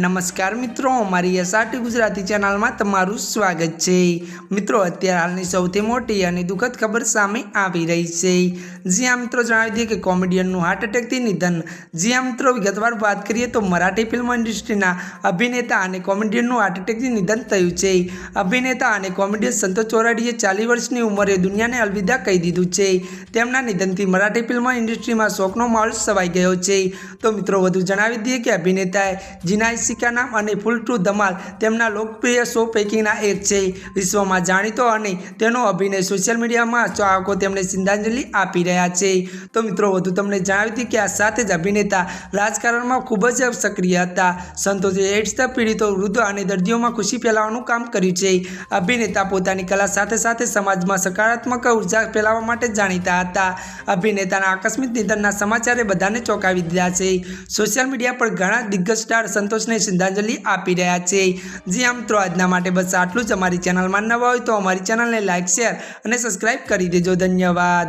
નમસ્કાર મિત્રો, અમારી એસઆરટી ગુજરાતી ચેનલમાં તમારું સ્વાગત છે. મિત્રો, અત્યારે હાલની સૌથી મોટી અને દુઃખદ ખબર સામે આવી રહી છે. જ્યાં મિત્રો, જણાવી દઈએ કે કોમેડિયનનું હાર્ટ એટેકથી નિધન. જ્યાં મિત્રો, વિગતવાર વાત કરીએ તો મરાઠી ફિલ્મ ઇન્ડસ્ટ્રીના અભિનેતા અને કોમેડિયનનું હાર્ટ એટેકથી નિધન થયું છે. અભિનેતા અને કોમેડિયન સંતોષ ચોરાડીએ ચાલીસ વર્ષની ઉંમરે દુનિયાને અલવિદા કહી દીધું છે. તેમના નિધનથી મરાઠી ફિલ્મ ઇન્ડસ્ટ્રીમાં શોકનો માહોલ છવાઈ ગયો છે. તો મિત્રો, વધુ જણાવી દઈએ કે અભિનેતાએ જીનાઈ સિકા નામ અને ફૂલ ટુ ધમાલ તેમના લોકપ્રિય શો પૈકીના એક છે. વિશ્વમાં જાણીતો અને તેનો અભિનય સોશિયલ મીડિયામાં ચાહકો તેમને શ્રદ્ધાંજલિ આપી રહ્યા છે. તો મિત્રો, વધુ તમને જણાવી હતી કે આ સાથે જ અભિનેતા રાજકારણમાં ખૂબ જ સક્રિય હતા. સંતોષે એડ્સના પીડિતો, વૃદ્ધો અને દર્દીઓમાં ખુશી ફેલાવવાનું કામ કર્યું છે. અભિનેતા પોતાની કલા સાથે સાથે સમાજમાં સકારાત્મક ઊર્જા ફેલાવવા માટે જાણીતા હતા. અભિનેતાના આકસ્મિક નિધનના સમાચારે બધાને ચોંકાવી દીધા છે. સોશિયલ મીડિયા પર ઘણા દિગ્ગજ સ્ટાર સંતોષને શ્રદ્ધાંજલિ આપી રહ્યા છે. જી આમ મિત્રો આજના માટે બસ આટલું જ. અમારી ચેનલમાં નવા હોય તો અમારી ચેનલને લાઇક શેર અને સબસ્ક્રાઇબ કરી દેજો. ધન્યવાદ.